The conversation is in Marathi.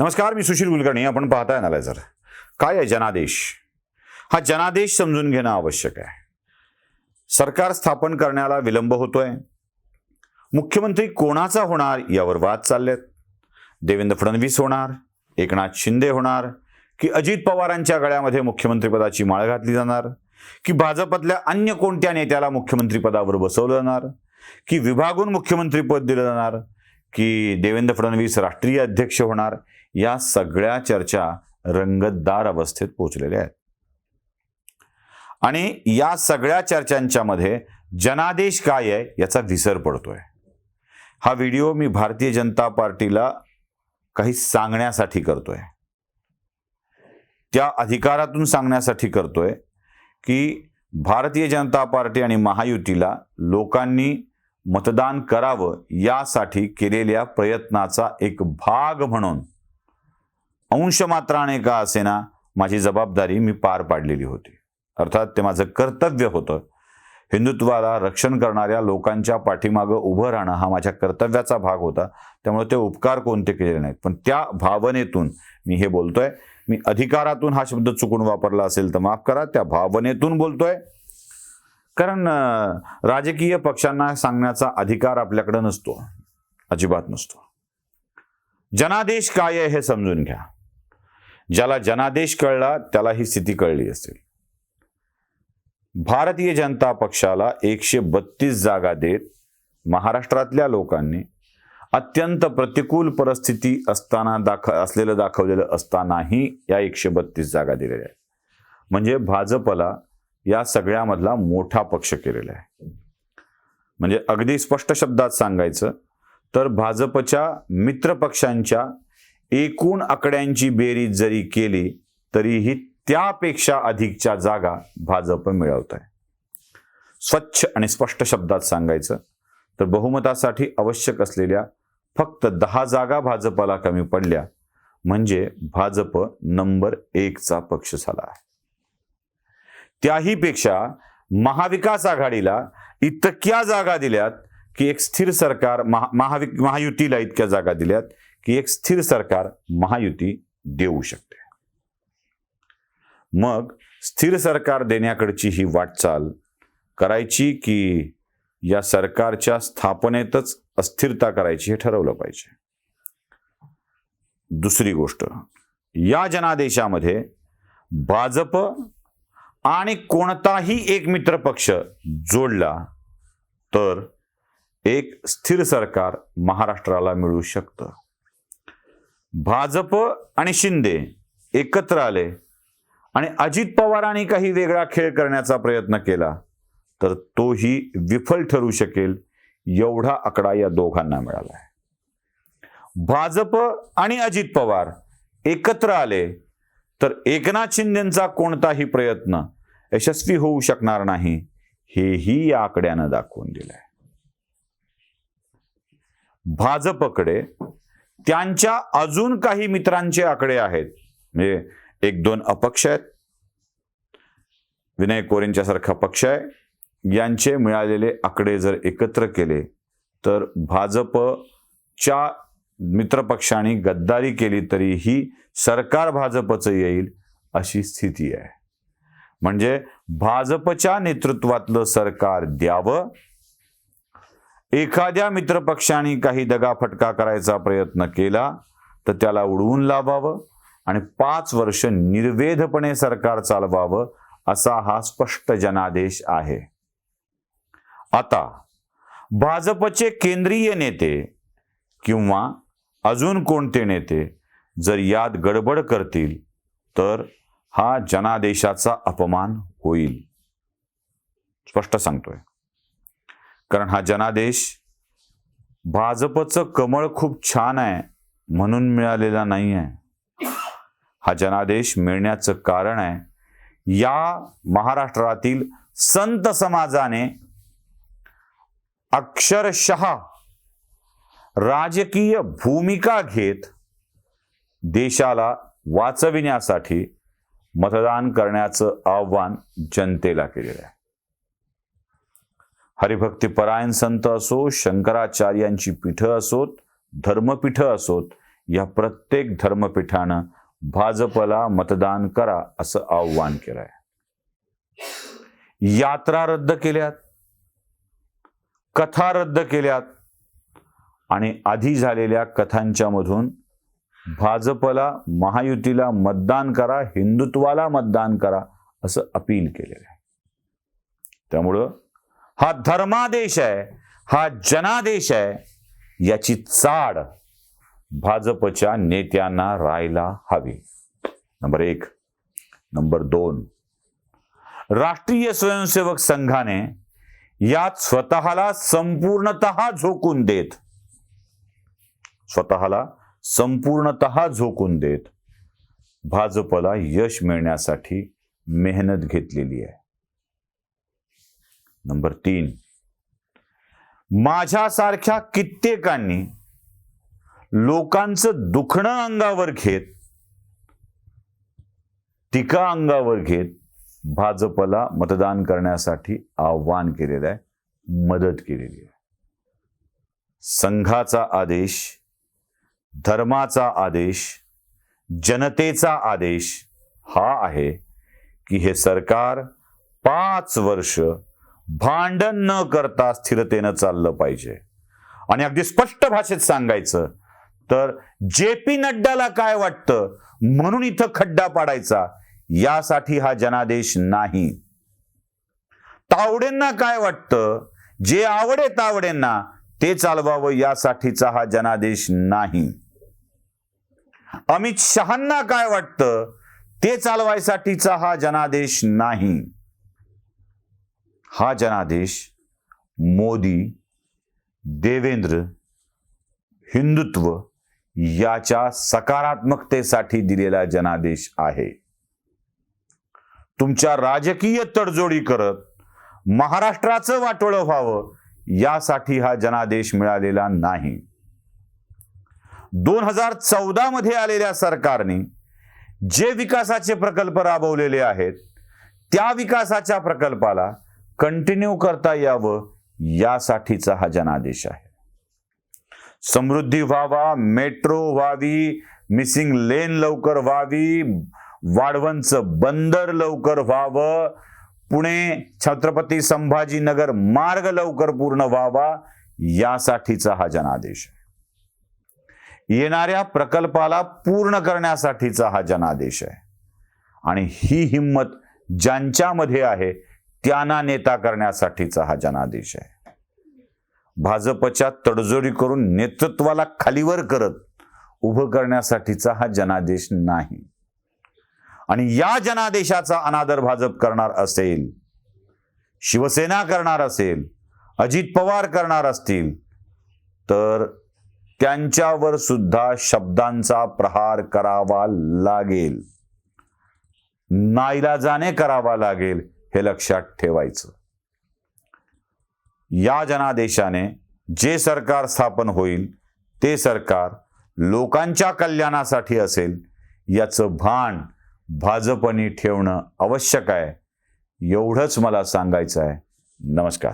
नमस्कार मी सुशील कुलकर्णी. आपण पाहताय अनालायझर काय आहे जनादेश? हा जनादेश समजून घेणं आवश्यक आहे. सरकार स्थापन करण्याला विलंब होतोय. मुख्यमंत्री कोणाचा होणार यावर वाद चाललेत. देवेंद्र फडणवीस होणार एकनाथ शिंदे होणार की अजित पवारांच्या गळ्यामध्ये मुख्यमंत्रीपदाची माळ घातली जाणार की भाजपातल्या अन्य कोणत्या नेत्याला मुख्यमंत्रीपदावर बसवलं जाणार की विभागून मुख्यमंत्रीपद दिलं जाणार की देवेंद्र फडणवीस राष्ट्रीय अध्यक्ष होणार या सगळ्या चर्चा रंगतदार अवस्थेत पोहोचलेल्या आहेत. आणि या सगळ्या चर्चांच्या मध्ये जनादेश काय आहे याचा विसर पडतोय. हा व्हिडिओ मी भारतीय जनता पार्टीला काही सांगण्यासाठी करतोय. त्या अधिकारातून सांगण्यासाठी करतोय की भारतीय जनता पार्टी आणि महायुतीला लोकांनी मतदान करावं यासाठी केलेल्या प्रयत्नाचा एक भाग म्हणून अंशमात्राने का असेना माझी जबाबदारी मी पार पाडलेली होती. अर्थात ते माझं कर्तव्य होतं. हिंदुत्वाला रक्षण करणाऱ्या लोकांच्या पाठीमागं उभं राहणं हा माझ्या कर्तव्याचा भाग होता. त्यामुळे ते उपकार कोणते केलेले नाहीत. पण त्या भावनेतून मी हे बोलतोय. मी अधिकारातून हा शब्द चुकून वापरला असेल तर माफ करा. त्या भावनेतून बोलतोय. कारण राजकीय पक्षांना सांगण्याचा अधिकार आपल्याकडे नसतो. अजिबात नसतो. जनादेश काय आहे हे समजून घ्या. ज्याला जनादेश कळला त्याला ही स्थिती कळली असेल. भारतीय जनता पक्षाला एकशे बत्तीस जागा देत महाराष्ट्रातल्या लोकांनी अत्यंत प्रतिकूल परिस्थिती असताना दाख असलेलं दाखवलेलं असतानाही या एकशे बत्तीस जागा दिलेल्या आहेत. म्हणजे भाजपला या सगळ्यामधला मोठा पक्ष केलेला आहे. म्हणजे अगदी स्पष्ट शब्दात सांगायचं तर भाजपच्या मित्रपक्षांच्या एकूण आकड्यांची बेरीज जरी केली तरीही त्यापेक्षा अधिकच्या जागा भाजप मिळवत आहे. स्वच्छ आणि स्पष्ट शब्दात सांगायचं तर बहुमतासाठी आवश्यक असलेल्या फक्त दहा जागा भाजपला कमी पडल्या म्हणजे भाजप नंबर एकचा पक्ष झाला आहे. त्याही पेक्षा महाविकास आघाडीला इतक्या जागा दिल्यात की एक स्थिर सरकार महा महावि महायुतीला इतक्या जागा दिल्यात की एक स्थिर सरकार महायुती देऊ शकते. मग स्थिर सरकार देण्याकडची ही वाटचाल करायची की या सरकारच्या स्थापनेतच अस्थिरता करायची हे ठरवलं पाहिजे. दुसरी गोष्ट या जनादेशामध्ये भाजप आणि कोणताही एक मित्रपक्ष जोडला तर एक स्थिर सरकार महाराष्ट्राला मिळू शकतं. भाजप आणि शिंदे एकत्र आले आणि अजित पवारांनी काही वेगळा खेळ करण्याचा प्रयत्न केला तर तोही विफल ठरू शकेल एवढा आकडा या दोघांना मिळाला आहे. भाजप आणि अजित पवार एकत्र आले तर एकनाथ शिंदेचा कोणताही प्रयत्न यशस्वी होऊ शकणार नाही हेही या आकड्यानं दाखवून दिलंय. भाजपकडे त्यांच्या अजून काही मित्रांचे आकडे आहेत. म्हणजे एक दोन अपक्ष आहेत. विनय कोरेंच्या सारखा पक्ष आहे. यांचे मिळालेले आकडे जर एकत्र केले तर भाजपच्या मित्रपक्षांनी गद्दारी केली तरीही सरकार भाजपचं येईल अशी स्थिती आहे. म्हणजे भाजपच्या नेतृत्वातलं सरकार द्यावं एखाद्या मित्रपक्षाने काही दगाफटका करायचा प्रयत्न केला तर त्याला उडवून लावावं आणि पाच वर्ष निर्वेधपणे सरकार चालवावं असा हा स्पष्ट जनादेश आहे. आता भाजपचे केंद्रीय नेते किंवा अजून कोणते नेते जर यात गडबड करतील तर हा जनादेशाचा अपमान होईल. स्पष्ट सांगतोय. कारण हा जनादेश भाजपचं कमळ खूप छान आहे म्हणून मिळालेला नाही आहे हा जनादेश मिळण्याचं कारण आहे या महाराष्ट्रातील संत समाजाने अक्षरशः राजकीय भूमिका घेत देशाला वाचविण्यासाठी मतदान करण्याचं आव्हान जनतेला केलेलं आहे. हरिभक्ती परायण संत असो शंकराचार्यांची पीठं असोत धर्मपीठं असोत या प्रत्येक धर्मपीठानं भाजपला मतदान करा असं आव्हान केलंय. यात्रा रद्द केल्यात. कथा रद्द केल्यात. आणि आधी झालेल्या कथांच्या मधून भाजपला महायुतीला मतदान करा हिंदुत्वाला मतदान करा असं अपील केलेलं आहे. त्यामुळं हा धर्मादेश आहे हा जनादेश आहे याची चाड भाजपच्या नेत्यांना राहायला हवी. नंबर एक. नंबर दोन. राष्ट्रीय स्वयंसेवक संघाने यात स्वतःला संपूर्णतः झोकून देत स्वतःला संपूर्णतः झोकून देत भाजपला यश मिळण्यासाठी मेहनत घेतलेली आहे. नंबर तीन. माझ्यासारख्या कित्येकांनी लोकांचं दुखणं अंगावर घेत टीका अंगावर घेत भाजपला मतदान करण्यासाठी आव्हान केलेलं आहे मदत केलेली आहे. संघाचा आदेश धर्माचा आदेश जनतेचा आदेश हा आहे की हे सरकार पाच वर्ष भांडण न करता स्थिरतेनं चाललं पाहिजे. आणि अगदी स्पष्ट भाषेत सांगायचं तर जे पी नड्डाला काय वाटतं म्हणून इथं खड्डा पाडायचा यासाठी हा जनादेश नाही. तावडेंना काय वाटतं? जे आवडे तावडेंना ते चालवावं यासाठीचा हा जनादेश नाही. अमित शहांना काय वाटतं? ते चालवायसाठीचा हा जनादेश नाही. हा जनादेश मोदी देवेंद्र हिंदुत्व याच्या सकारात्मकतेसाठी दिलेला जनादेश आहे. तुमच्या राजकीय तडजोडी करत महाराष्ट्राचं वाटोळं व्हावं यासाठी हा जनादेश मिळालेला नाही. दोन हजार चौदा मध्ये आलेल्या सरकारने जे विकासाचे प्रकल्प राबवलेले आहेत त्या विकासाच्या प्रकल्पाला कंटिन्यू करता यावं यासाठीचा हा जनादेश आहे. समृद्धी व्हावा मेट्रो व्हावी मिसिंग लेन लवकर व्हावी वाढवंच बंदर लवकर व्हावं पुणे छत्रपती संभाजीनगर मार्ग लवकर पूर्ण व्हावा यासाठीचा हा जनादेश आहे. येणाऱ्या प्रकल्पाला पूर्ण करण्यासाठीचा हा जनादेश आहे. आणि ही हिंमत ज्यांच्यामध्ये आहे त्यांना नेता करण्यासाठीचा हा जनादेश आहे. भाजपच्या तडजोडी करून नेतृत्वाला खालीवर करत उभं करण्यासाठीचा हा जनादेश नाही. आणि या जनादेशाचा अनादर भाजप करणार असेल शिवसेना करणार असेल अजित पवार करणार असतील तर त्यांच्यावर सुद्धा शब्दांचा प्रहार करावा लागेल. नाईलाजाने करावा लागेल हे लक्षात ठेवायचं. या जनादेशाने जे सरकार स्थापन होईल ते सरकार लोकांच्या कल्याणासाठी असेल याचं भान भाजपनी ठेवणं आवश्यक आहे. एवढंच मला सांगायचं आहे. नमस्कार.